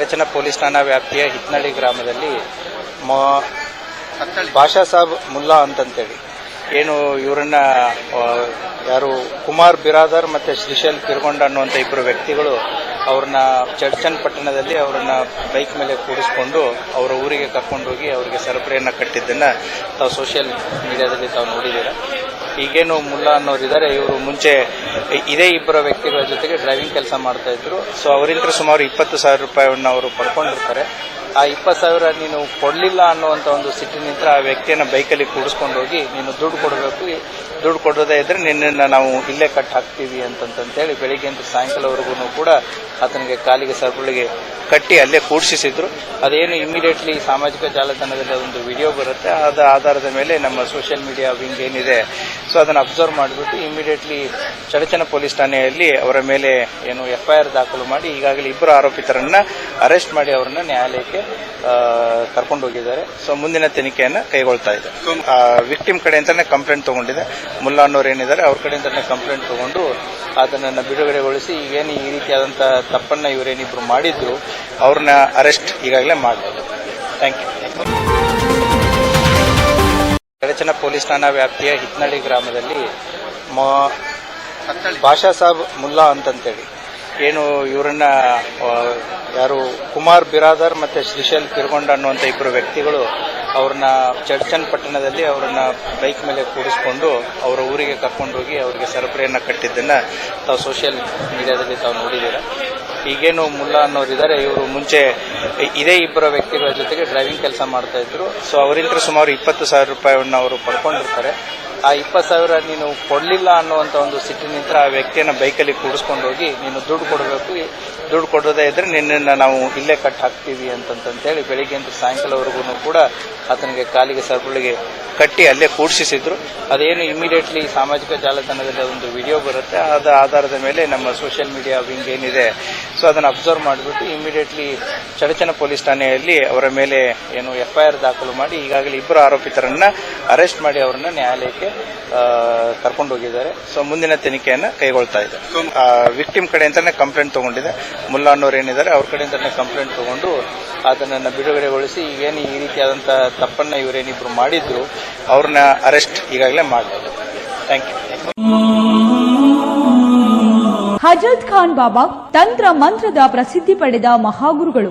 ಬೆಳಚನ police ಠಾಣಾ ವ್ಯಾಪ್ತಿಯ ಹಿತ್ನಳ್ಳಿ ಗ್ರಾಮದಲ್ಲಿ ಭಾಷಾ ಸಾಬ್ ಮುಲ್ಲಾ ಅಂತಂತೇಳಿ. ಏನು ಇವರನ್ನ ಯಾರು ಕುಮಾರ್ ಬಿರಾದರ್ ಮತ್ತೆ ಶ್ರೀಶೈಲ್ ಕಿರ್ಗೊಂಡ ಅನ್ನುವಂಥ ಇಬ್ಬರು ವ್ಯಕ್ತಿಗಳು ಅವ್ರನ್ನ ಚಡ್ಚನ್ ಪಟ್ಟಣದಲ್ಲಿ ಅವರನ್ನ ಬೈಕ್ ಮೇಲೆ ಕೂಡಿಸ್ಕೊಂಡು ಅವರ ಊರಿಗೆ ಕರ್ಕೊಂಡೋಗಿ ಅವರಿಗೆ ಸರಪಳಿಯನ್ನು ಕಟ್ಟಿದ್ದನ್ನು ತಾವು ಸೋಷಿಯಲ್ ಮೀಡಿಯಾದಲ್ಲಿ ತಾವು ನೋಡಿದ್ದೀರಾ? ಈಗೇನು ಮುಲ್ಲಾ ಅನ್ನೋರಿದ್ದಾರೆ, ಇವರು ಮುಂಚೆ ಇದೇ ಇಬ್ಬರ ವ್ಯಕ್ತಿಗಳ ಜೊತೆಗೆ ಡ್ರೈವಿಂಗ್ ಕೆಲಸ ಮಾಡ್ತಾ ಇದ್ರು. ಸೊ ಅವರಿಂದ ಸುಮಾರು ಇಪ್ಪತ್ತು ಸಾವಿರ ರೂಪಾಯಿಯನ್ನು ಅವರು ಪಡ್ಕೊಂಡಿರ್ತಾರೆ. ಆ ಇಪ್ಪತ್ತು ಸಾವಿರ ನೀನು ಕೊಡಲಿಲ್ಲ ಅನ್ನುವಂಥ ಒಂದು ಸಿಟ್ಟಿನಿಂದ ಆ ವ್ಯಕ್ತಿಯನ್ನ ಬೈಕಲ್ಲಿ ಕೂಡಿಸ್ಕೊಂಡು ಹೋಗಿ ನೀನು ದುಡ್ಡು ಕೊಡಬೇಕು. ದುಡ್ಡು ಕೊಡೋದೇ ಇದ್ರೆ ನಿನ್ನನ್ನು ನಾವು ಇಲ್ಲೇ ಕಟ್ ಹಾಕ್ತೀವಿ ಅಂತಂತೇಳಿ ಬೆಳಿಗ್ಗೆಯಿಂದ ಸಾಯಂಕಾಲವರೆಗೂ ಕೂಡ ಆತನಿಗೆ ಕಾಲಿಗೆ ಸರಪಳಿಗೆ ಕಟ್ಟಿ ಅಲ್ಲೇ ಕೂಡಿಸಿದ್ರು ಅದೇನು ಇಮಿಡಿಯೇಟ್ಲಿ ಸಾಮಾಜಿಕ ಜಾಲತಾಣದಲ್ಲಿ ಒಂದು ವಿಡಿಯೋ ಬರುತ್ತೆ, ಅದ ಆಧಾರದ ಮೇಲೆ ನಮ್ಮ ಸೋಷಿಯಲ್ ಮೀಡಿಯಾ ವಿಂಗ್ ಏನಿದೆ, ಸೊ ಅದನ್ನು ಅಬ್ಸರ್ವ್ ಮಾಡಿಬಿಟ್ಟು ಇಮಿಡಿಯೇಟ್ಲಿ ಚಡಚನ ಪೊಲೀಸ್ ಠಾಣೆಯಲ್ಲಿ ಅವರ ಮೇಲೆ ಏನು ಎಫ್ಐಆರ್ ದಾಖಲು ಮಾಡಿ, ಈಗಾಗಲೇ ಇಬ್ಬರು ಆರೋಪಿತರನ್ನ ಅರೆಸ್ಟ್ ಮಾಡಿ ಅವರನ್ನ ನ್ಯಾಯಾಲಯಕ್ಕೆ ಕರ್ಕೊಂಡು ಹೋಗಿದ್ದಾರೆ. ಸೊ ಮುಂದಿನ ತನಿಖೆಯನ್ನು ಕೈಗೊಳ್ತಾ ಇದೆ. ವಿಕ್ಟಿಮ್ ಕಡೆಯಿಂದನೇ ಕಂಪ್ಲೇಂಟ್ ತಗೊಂಡಿದೆ. ಮುಲ್ಲಾ ಏನಿದ್ದಾರೆ, ಅವ್ರ ಕಡೆಯಿಂದನೇ ಕಂಪ್ಲೇಂಟ್ ತಗೊಂಡು ಅದನ್ನು ಬಿಡುಗಡೆಗೊಳಿಸಿ ಈಗೇನು ಈ ರೀತಿಯಾದಂಥ ತಪ್ಪನ್ನ ಇವರೇನಿಬ್ರು ಮಾಡಿದ್ರು, ಅವ್ರನ್ನ ಅರೆಸ್ಟ್ ಈಗಾಗಲೇ ಮಾಡಲಾಗಿದೆ ಥ್ಯಾಂಕ್ ಯು ಗಡಚನ ಪೊಲೀಸ್ ಠಾಣಾ ವ್ಯಾಪ್ತಿಯ ಹಿತ್ನಳ್ಳಿ ಗ್ರಾಮದಲ್ಲಿ ಭಾಷಾ ಸಾಬ್ ಮುಲ್ಲಾ ಅಂತಂತೇಳಿ. ಏನು ಇವರನ್ನ ಯಾರು ಕುಮಾರ್ ಬಿರಾದರ್ ಮತ್ತೆ ಶ್ರೀಶೈಲ್ ಕಿರ್ಗೊಂಡ ಅನ್ನುವಂಥ ಇಬ್ಬರು ವ್ಯಕ್ತಿಗಳು ಅವ್ರನ್ನ ಚರ್ಚನ್ ಪಟ್ಟಣದಲ್ಲಿ ಅವ್ರನ್ನ ಬೈಕ್ ಮೇಲೆ ಕೂಡಿಸ್ಕೊಂಡು ಅವರ ಊರಿಗೆ ಕರ್ಕೊಂಡೋಗಿ ಅವರಿಗೆ ಸರಪಳಿಯನ್ನ ಕಟ್ಟಿದ್ದನ್ನ ತಾವು ಸೋಷಿಯಲ್ ಮೀಡಿಯಾದಲ್ಲಿ ತಾವು ನೋಡಿದ್ದೀರಾ? ಈಗೇನು ಮುಲ್ಲಾ ಅನ್ನೋರಿದ್ದಾರೆ, ಇವರು ಮುಂಚೆ ಇದೇ ಇಬ್ಬರ ವ್ಯಕ್ತಿಗಳ ಜೊತೆಗೆ ಡ್ರೈವಿಂಗ್ ಕೆಲಸ ಮಾಡ್ತಾ ಇದ್ರು. ಸೊ ಅವರಿಂದ ಸುಮಾರು ಇಪ್ಪತ್ತು ಸಾವಿರ ರೂಪಾಯಿಯನ್ನು ಅವರು ಪಡ್ಕೊಂಡಿರ್ತಾರೆ. ಆ ಇಪ್ಪತ್ತು ಸಾವಿರ ನೀನು ಕೊಡಲಿಲ್ಲ ಅನ್ನುವಂಥ ಒಂದು ಸಿಟ್ಟಿನಿಂದ ಆ ವ್ಯಕ್ತಿಯನ್ನ ಬೈಕಲ್ಲಿ ಕೂಡಿಸ್ಕೊಂಡು ಹೋಗಿ ನೀನು ದುಡ್ಡು ಕೊಡಬೇಕು. ದುಡ್ಡು ಕೊಡೋದೇ ಇದ್ರೆ ನಿನ್ನನ್ನು ನಾವು ಇಲ್ಲೇ ಕಟ್ ಹಾಕ್ತೀವಿ ಅಂತಂತಂತೇಳಿ ಬೆಳಿಗ್ಗೆಯಿಂದ ಸಾಯಂಕಾಲವರೆಗೂ ಕೂಡ ಆತನಿಗೆ ಕಾಲಿಗೆ ಸರಪಳಿಗೆ ಕಟ್ಟಿ ಅಲ್ಲೇ ಕೂಡಿಸಿದ್ರು ಅದೇನು ಇಮಿಡಿಯೇಟ್ಲಿ ಸಾಮಾಜಿಕ ಜಾಲತಾಣದಲ್ಲಿ ಒಂದು ವಿಡಿಯೋ ಬರುತ್ತೆ. ಅದರ ಆಧಾರದ ಮೇಲೆ ನಮ್ಮ ಸೋಷಿಯಲ್ ಮೀಡಿಯಾ ವಿಂಗ್ ಏನಿದೆ ಸೊ ಅದನ್ನು ಅಬ್ಸರ್ವ್ ಮಾಡಿಬಿಟ್ಟು ಇಮಿಡಿಯೇಟ್ಲಿ ಚಡಚನ ಪೊಲೀಸ್ ಠಾಣೆಯಲ್ಲಿ ಅವರ ಮೇಲೆ ಏನು ಎಫ್ಐಆರ್ ದಾಖಲು ಮಾಡಿ, ಈಗಾಗಲೇ ಇಬ್ಬರು ಆರೋಪಿತರನ್ನ ಅರೆಸ್ಟ್ ಮಾಡಿ ಅವರನ್ನ ನ್ಯಾಯಾಲಯಕ್ಕೆ ಕರ್ಕೊಂಡು ಹೋಗಿದ್ದಾರೆ. ಸೊ ಮುಂದಿನ ತನಿಖೆಯನ್ನು ಕೈಗೊಳ್ತಾ ಇದೆ. ವಿಕ್ಟಿಮ್ ಕಡೆಯಿಂದನೇ ಕಂಪ್ಲೇಂಟ್ ತಗೊಂಡಿದೆ. ಮುಲ್ಲಾ ಅನ್ನೋರು ಏನಿದ್ದಾರೆ, ಅವ್ರ ಕಡೆಯಿಂದನೇ ಕಂಪ್ಲೇಂಟ್ ತಗೊಂಡು ಅದನ್ನು ಬಿಡುಗಡೆಗೊಳಿಸಿ ಈಗೇನು ಈ ರೀತಿಯಾದಂಥ ತಪ್ಪನ್ನ ಇವರೇನಿಬ್ರು ಮಾಡಿದ್ರು, ಅವ್ರನ್ನ ಅರೆಸ್ಟ್ ಈಗಾಗಲೇ ಮಾಡಲಾಗಿದೆ ಥ್ಯಾಂಕ್ ಯು ಹಜರತ್ ಖಾನ್ ಬಾಬಾ ತಂತ್ರ ಮಂತ್ರದ ಪ್ರಸಿದ್ಧಿ ಪಡೆದ ಮಹಾಗುರುಗಳು.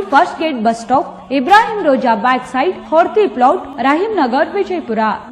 school first gate bus stop Ibrahim Roza back side होरती plot Rahim Nagar Vijayapura